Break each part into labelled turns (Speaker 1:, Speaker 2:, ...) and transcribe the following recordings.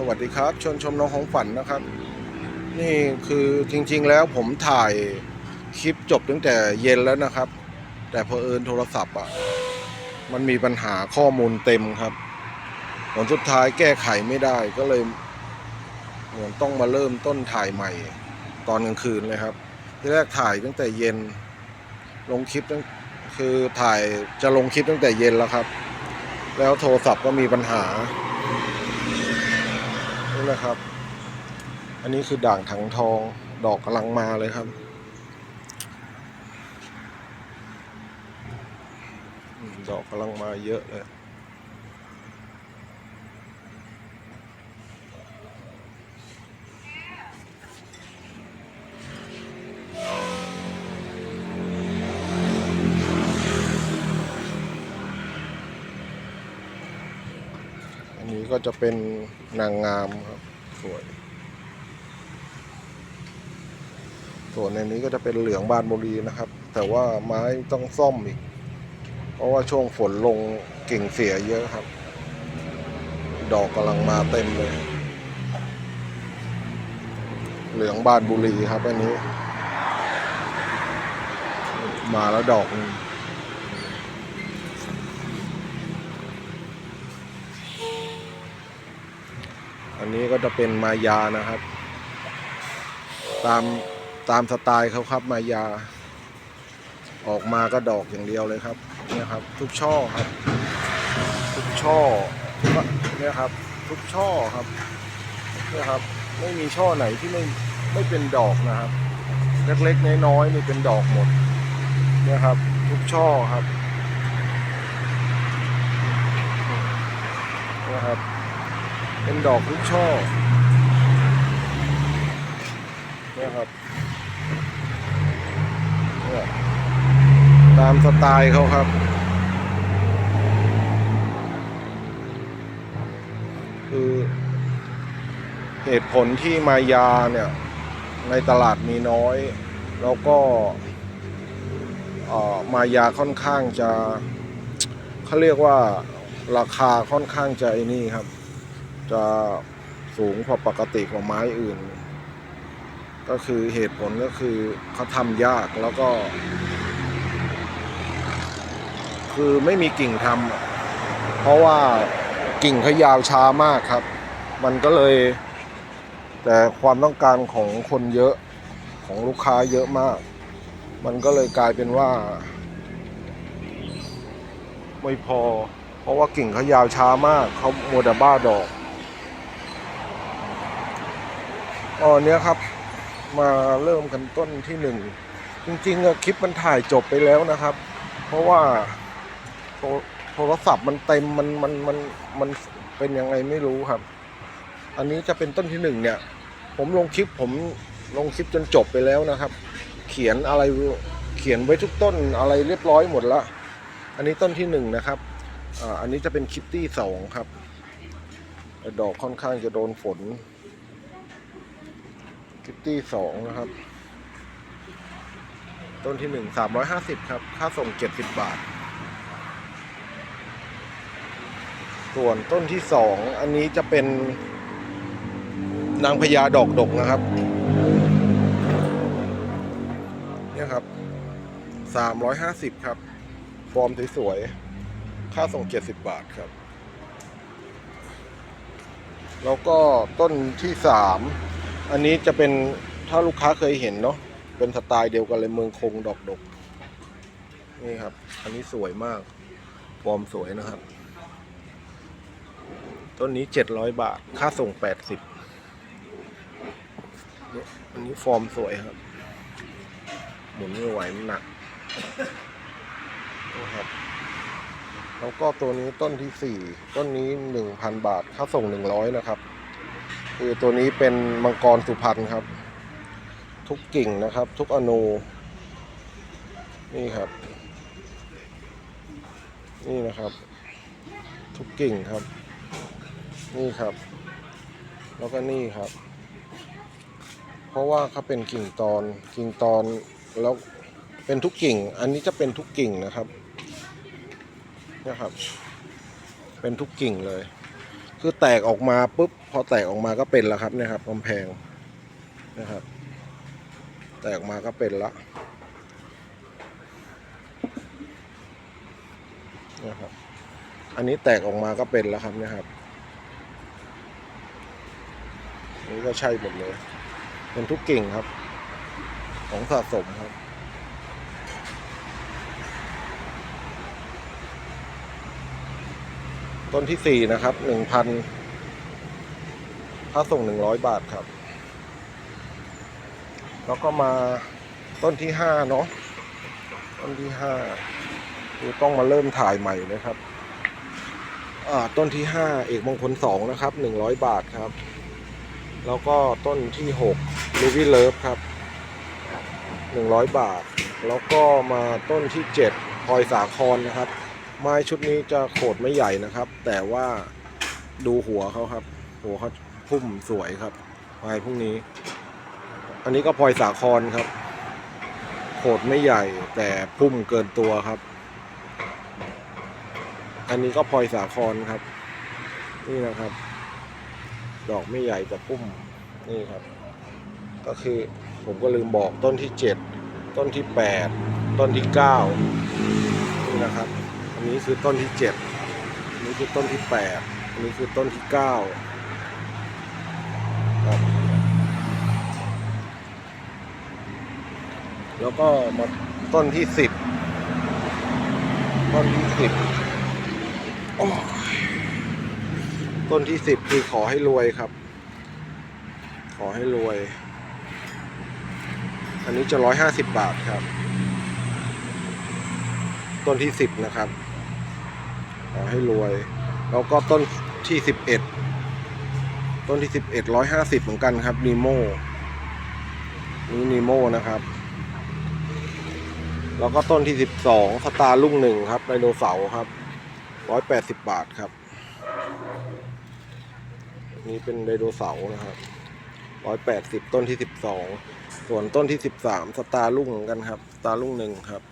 Speaker 1: สวัสดีครับชวนชมน้องของฝันนะครับ นี่คือจริงๆแล้วผมถ่ายคลิปจบตั้งแต่เย็นแล้วนะครับ แต่เพอเอิญโทรศัพท์อะมันมีปัญหาข้อมูลเต็มครับผลสุดท้ายแก้ไขไม่ได้ก็เลยเหมือนต้องมาเริ่มต้นถ่ายใหม่ ตอนกลางคืนเลยครับ ที่แรกถ่ายตั้งแต่เย็น ลงคลิปตั้งคือถ่ายจะลงคลิปตั้งแต่เย็นแล้วครับ แล้วโทรศัพท์ก็มีปัญหา นี่นะครับ อันนี้คือด่างถังทองดอกกำลังมาเลยครับ ดอกกำลังมาเยอะเลย นี้ก็จะเป็นนางงามครับสวย ส่วนในนี้ก็จะเป็นเหลืองบานบุรีนะครับ แต่ว่าไม้ต้องซ่อมอีก เพราะว่าช่วงฝนลงกิ่งเสียเยอะครับ ดอกกำลังมาเต็มเลย เหลืองบานบุรีครับอันนี้ มาแล้วดอกนึ่ง นนี้ก็จะเป็นมายานะครับ ตามตามสไตล์เขาครับมายา ออกมาก็ดอกอย่างเดียวเลยครับเนี่ยครับ ทุกช่อครับ ทุกช่อเนี่ยครับ ทุกช่อครับเนี่ยครับ ไม่มีช่อไหนที่ไม่ไม่เป็นดอกนะครับ เล็กๆน้อยๆนี่เป็นดอกหมดเนี่ยครับ ทุกช่อครับนี่ครับ เป็นดอกทุกช่อเนี่ยครับเนี่ยตามสไตล์เขาครับ คือเหตุผลที่มายาเนี่ย ในตลาดมีน้อย แล้วก็มายาค่อนข้างจะเขาเรียกว่าราคาค่อนข้างจะไอ้นี่ครับ จะสูงกว่าปกติของไม้อื่น ก็คือเหตุผลก็คือเขาทำยากแล้วก็ คือไม่มีกิ่งทำเพราะว่ากิ่งเขายาวช้ามากครับ มันก็เลย แต่ความต้องการของคนเยอะของลูกค้าเยอะมาก มันก็เลยกลายเป็นว่า ไม่พอ เพราะว่ากิ่งเขายาวช้ามากเขาโมวแต่บ้าดอก อ๋อเนี้ยครับ มาเริ่มกันต้นที่หนึ่งจริงๆคลิปมันถ่ายจบไปแล้วนะครับ เพราะว่าโทรศัพท์มันเต็มมันมันมันมันเป็นยังไงไม่รู้ครับ อันนี้จะเป็นต้นที่หนึ่งเนี่ย ผมลงคลิปผมลงคลิปจนจบไปแล้วนะครับ เขียนอะไรเขียนไว้ทุกต้นอะไรเรียบร้อยหมดละอันนี้ต้นที่หนึ่งนะครับอ่าอันนี้จะเป็นคลิปที่สองครับดอกค่อนข้างจะโดนฝน คิตตี้สองนะครับ ต้นที่หนึ่งสามร้อยห้าสิบครับ ค่าส่งเจ็ดสิบบาท ส่วนต้นที่สองอันนี้จะเป็น นางพญาดอกดกนะครับ เนี่ยครับสามร้อยห้าสิบครับ ฟอร์มสวยๆ ค่าส่งเจ็ดสิบบาทครับแล้วก็ต้นที่สาม อันนี้จะเป็นถ้าลูกค้าเคยเห็นเนาะเป็นสไตล์เดียวกันเลยเมืองคงดอกดกนี่ครับ อันนี้สวยมากฟอร์มสวยนะครับ ต้นนี้เจ็ดร้อยบาท ค่าส่งแปดสิบอันนี้ฟอร์มสวยครับ หมุนไม่ไหวมันหนักนะครับแล้วก็ตัวนี้ต้นที่สี่ต้นนี้หนึ่งพันบาท ค่าส่งหนึ่งร้อยนะครับ คือตัวนี้เป็นมังกรสุพรรณครับ ทุกกิ่งนะครับ ทุกอนูนี่ครับ นี่นะครับ ทุกกิ่งครับ นี่ครับ แล้วก็นี่ครับ เพราะว่าเขาเป็นกิ่งตอนกิ่งตอนแล้วเป็นทุกกิ่ง อันนี้จะเป็นทุกกิ่งนะครับนะครับ เป็นทุกกิ่งเลย คือแตกออกมาปุ๊บพอแตกออกมาก็เป็นแล้วครับเนี่ยครับกำแพงนะครับ แตกออกมาก็เป็นละนะครับ อันนี้แตกออกมาก็เป็นแล้วครับเนี่ยครับนนี่ก็ใช่หมดเลยเป็นทุกกิ่งครับ ของสะสมครับ ต้นที่สี่นะครับหนึ่งพันค่าส่งหนึ่งร้อยบาทครับ แล้วก็มาต้นที่ห้าเนาะต้นที่ห้าคือต้องมาเริ่มถ่ายใหม่นะครับอ่าต้นที่ห้าเอกมงคลสองนะครับหนึ่งร้อยบาทครับ แล้วก็ต้นที่หกลูวิเลิฟครับหนึ่งร้อยบาท แล้วก็มาต้นที่เจ็ดพลอยสาครนะครับ ไม้ชุดนี้จะโขดไม่ใหญ่นะครับ แต่ว่าดูหัวเขาครับ หัวเขาพุ่มสวยครับไม้พวกนี้ อันนี้ก็พลอยสาครครับ โขดไม่ใหญ่ แต่พุ่มเกินตัวครับ อันนี้ก็พลอยสาครครับ นี่นะครับ ดอกไม่ใหญ่แต่พุ่มนี่ครับ ก็คือผมก็ลืมบอกต้นที่เจ็ดต้นที่แปดต้นที่เก้านี่นะครับ อันนี้คือต้นที่เจ็ดอันนี้คือต้นที่แปดอันนี้คือต้นที่เก้าครับแล้วก็มาต้นที่สิบต้นที่สิบอ้ยต้นที่สิบคือขอให้รวยครับ ขอให้รวย อันนี้จะร้อยห้าสิบบาทครับ ต้นที่สิบนะครับ ขอให้รวย แล้วก็ต้นที่สิบเอ็ดต้นที่สิบเอ็ดร้อยห้าสิบเหมือนกันครับนีโมนี่นีโมนะครับ แล้วก็ต้นที่สิบสองสตาร์ลุ่งหนึ่งครับไดโนเสาร์ครับร้อยแปดสิบบาทครับ นี่เป็นไดโนเสาร์นะครับร้อยแปดสิบต้นที่สิบสองส่วนต้นที่สิบสามสตาร์ลุ่งเหมือนกันครับ สตาร์ลุ่งหนึ่งครับ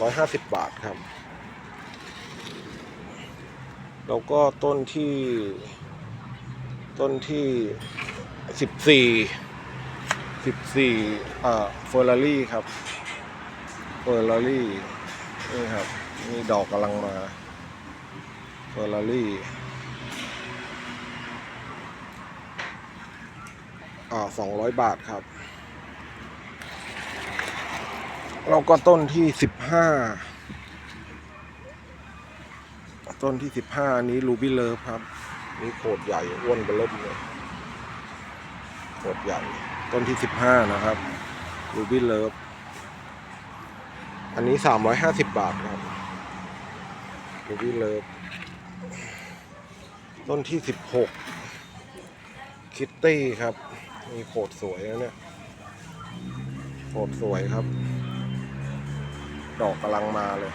Speaker 1: ร้อยห้าสิบบาทครับ แล้วก็ต้นที่ ต้นที่สิบสี่สิบสี่อ่าเฟอร์รารี่ครับเฟอร์รารี่นี่ครับนี่ดอกกำลังมาเฟอร์รารี่อ่าสองร้อยบาทครับ แล้วก็ต้นที่สิบห้า ต้นที่สิบห้านี้รูบี้เลิฟครับ นี่โขดใหญ่อ้วนเบลมเลยโขดใหญ่ ต้นที่สิบห้านะครับรูบี้เลิฟอันนี้สามร้อยห้าสิบบาทครับรูบี้เลิฟต้นที่สิบหกคิตตี้ครับ มีโขดสวยนะเนี่ยโขดสวยครับ ดอกกำลังมาเลย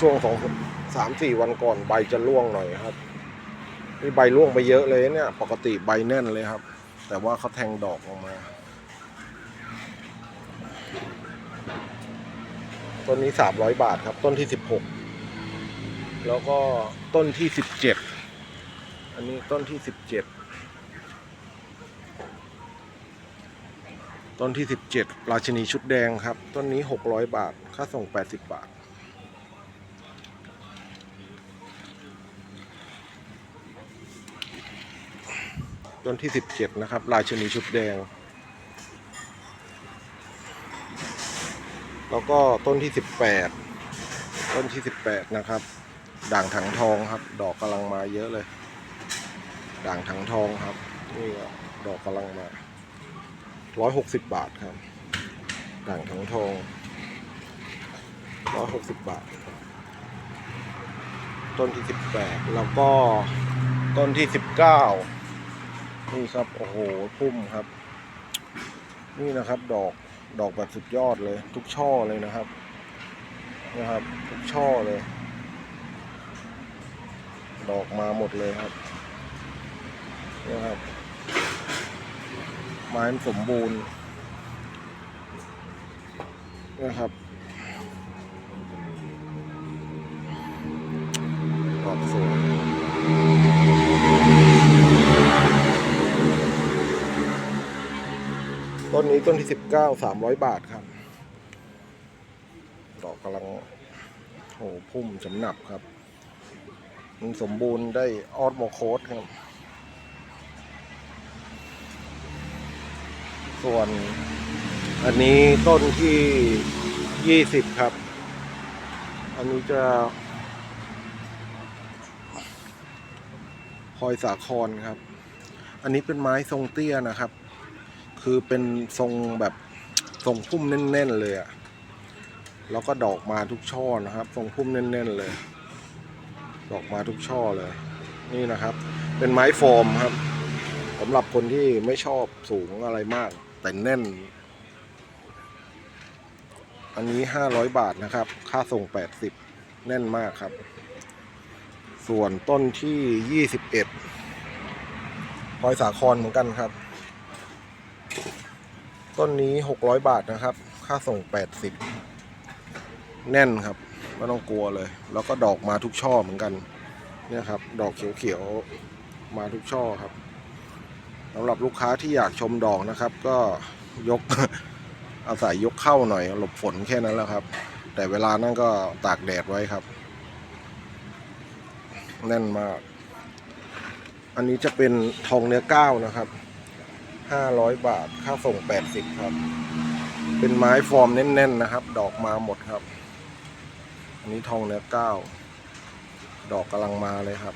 Speaker 1: ช่วงสองสามสี่วันก่อนใบจะร่วงหน่อยครับนี่ใบร่วงไปเยอะเลยเนี่ย ปกติใบแน่นเลยครับ แต่ว่าเขาแทงดอกออกมาต้นนี้สามร้อยบาทครับ ต้นที่สิบหกแล้วก็ต้นที่สิบเจ็ดอันนี้ต้นที่สิบเจ็ดต้นที่สิบเจ็ดราชินีชุดแดงครับ ต้นนี้หกร้อยบาท ค่าส่งแปดสิบบาท ต้นที่สิบเจ็ดนะครับ ราชินีชุดแดง แล้วก็ต้นที่สิบแปดต้นที่สิบแปดนะครับ ด่างถังทองครับ ดอกกำลังมาเยอะเลย ด่างถังทองครับ นี่ก็ดอกกำลังมาร้อยหกสิบบาทครับ ด่างถังทองร้อยหกสิบบาท ต้นที่สิบแปดแล้วก็ต้นที่สิบเก้า นี่ครับ โอ้โหพุ่มครับ นี่นะครับ ดอกดอกแบบสุดยอดเลย ทุกช่อเลยนะครับ นะครับ ทุกช่อเลย ดอกมาหมดเลยครับนี่ครับไม้สมบูรณ์นะครับดอกสวย ต้นนี้ต้นที่สิบเก้าสามร้อยบาทครับ ดอกกำลังโหพุ่มจำหนับครับมันสมบูรณ์ได้ออสโมโคสครับ ส่วนอันนี้ต้นที่ยี่สิบครับ อันนี้จะพลอยสาครครับ อันนี้เป็นไม้ทรงเตี้ยนะครับ คือเป็นทรงแบบทรงพุ่มแน่น ๆ เลยอะแล้วก็ดอกมาทุกช่อนะครับ ทรงพุ่มแน่น ๆ เลย ดอกมาทุกช่อเลย นี่นะครับ เป็นไม้โฟมครับสำหรับคนที่ไม่ชอบสูงอะไรมาก แต่แน่น อันนี้ 500 บาทนะครับ ค่าส่ง 80 แน่นมากครับ ส่วนต้นที่ 21พลอยสาครเหมือนกันครับ ต้นนี้ 600 บาทนะครับ ค่าส่ง 80 แน่นครับไม่ต้องกลัวเลย แล้วก็ดอกมาทุกช่อเหมือนกันเนี่ยครับ ดอกเขียวๆมาทุกช่อครับสำหรับลูกค้าที่อยากชมดอกนะครับ ก็ยกอาศัยยกเข้าหน่อย หลบฝนแค่นั้นแหละครับ แต่เวลานั่นก็ตากแดดไว้ครับ แน่นมาก อันนี้จะเป็นทองเนื้อก้าวนะครับ 500 บาท ค่าส่ง 80 ครับ เป็นไม้ฟอร์มแน่นๆนะครับ ดอกมาหมดครับ อันนี้ทองเนื้อก้า ดอกกำลังมาเลยครับ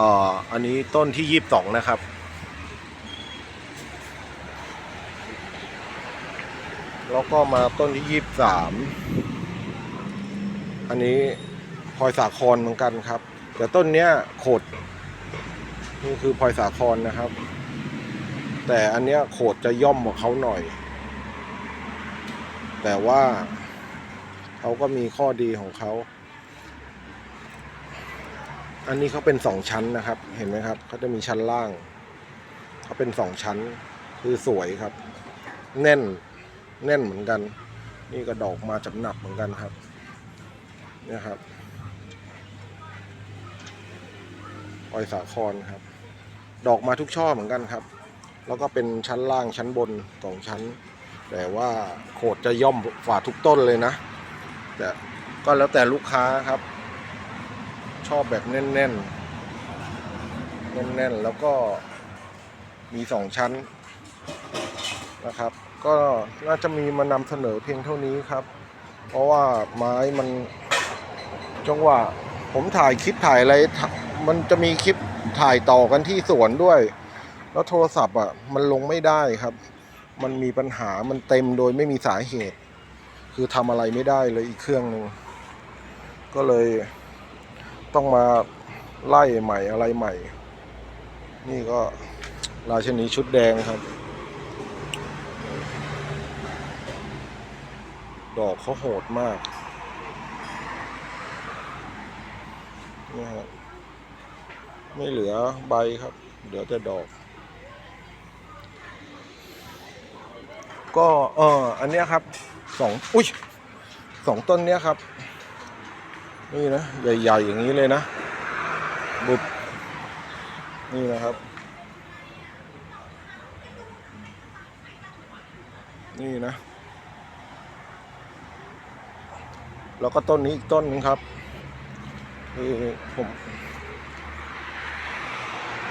Speaker 1: อ่าอันนี้ต้นที่22นะครับ แล้วก็มาต้นที่23อันนี้พลอยสาครเหมือนกันครับ แต่ต้นเนี้ยโขด นี่คือพลอยสาครนะครับ แต่อันเนี้ยโขดจะย่อมกว่าเขาหน่อย แต่ว่าเขาก็มีข้อดีของเขา อันนี้เขาเป็นสองชั้นนะครับ เห็นไหมครับเขาจะมีชั้นล่าง เขาเป็นสองชั้น คือสวยครับ แน่น แน่นเหมือนกัน นี่ก็ดอกมาจำหนับเหมือนกันครับเนี่ยครับออยสาครครับ ดอกมาทุกช่อเหมือนกันครับ แล้วก็เป็นชั้นล่างชั้นบนสองชั้น แต่ว่าโขดจะย่อมฝ่าทุกต้นเลยนะ แต่ก็แล้วแต่ลูกค้าครับ ชอบแบบแน่นๆ แน่นๆ แล้วก็มีสองชั้นนะครับ ก็น่าจะมีมานำเสนอเพียงเท่านี้ครับ เพราะว่าไม้มันจังหวะผมถ่ายคลิปถ่ายอะไรมันจะมีคลิป ถ่ายต่อกันที่สวนด้วย แล้วโทรศัพท์อะ มันลงไม่ได้ครับ มันมีปัญหามันเต็มโดยไม่มีสาเหตุ คือทำอะไรไม่ได้เลยอีกเครื่องหนึ่งก็เลยต้องมาไล่ใหม่อะไรใหม่ นี่ก็ราชนีชุดแดงครับ ดอกเขาโหดมากนี่ครับ ไม่เหลือใบครับ เหลือแต่ดอก ก็เอออันเนี้ยครับสองอุ้ยสองต้นเนี้ยครับ นี่นะ ใหญ่ๆอย่างนี้เลยนะ บุบ นี่นะครับ นี่นะ แล้วก็ต้นนี้อีกต้นหนึงครับคือผม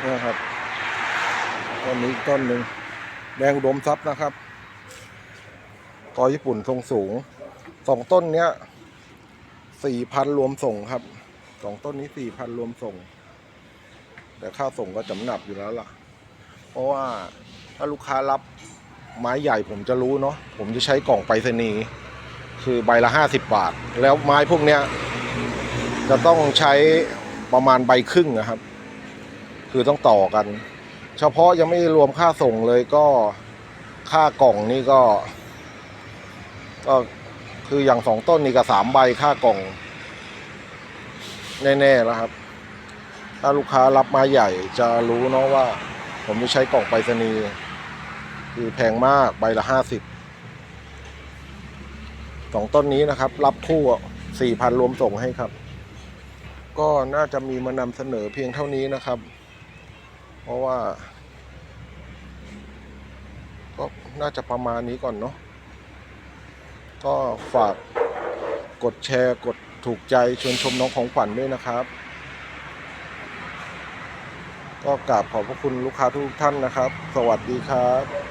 Speaker 1: นี่ครับต้นนี้อีกต้นหนึ่งแดงอุดมทรัพย์นะครับกอญี่ปุ่นทรงสูงสองต้นเนี้ยสี่พันรวมส่งครับสองต้นนี้สี่พันรวมส่ง แต่ค่าส่งก็จำหนับอยู่แล้วล่ะ เพราะว่าถ้าลูกค้ารับไม้ใหญ่ผมจะรู้เนาะผมจะใช้กล่องไปรษณีย์คือใบละห้าสิบบาท แล้วไม้พวกเนี้ยจะต้องใช้ประมาณใบครึ่งนะครับ คือต้องต่อกัน เฉพาะยังไม่รวมค่าส่งเลยก็ค่ากล่องนี่ก็ ก็คืออย่างสองต้นนี่ก็สามใบค่ากล่อง แน่ๆแล้วครับ ถ้าลูกค้ารับม้ใหญ่จะรู้เนาะว่า ผมจะใช้กล่องไปรษณีย์คือแพงมากใบละห้าสิบสองต้นนี้นะครับ รับคู่สี่พันรวมส่งให้ครับ ก็น่าจะมีมานำเสนอเพียงเท่านี้นะครับ เพราะว่า ก็น่าจะประมาณนี้ก่อนเนาะก็ฝากกดแชร์กดถูกใจชวนชมน้องของขวัญด้วยนะครับ ก็กราบขอบพระคุณลูกค้าทุกท่านนะครับ สวัสดีครับ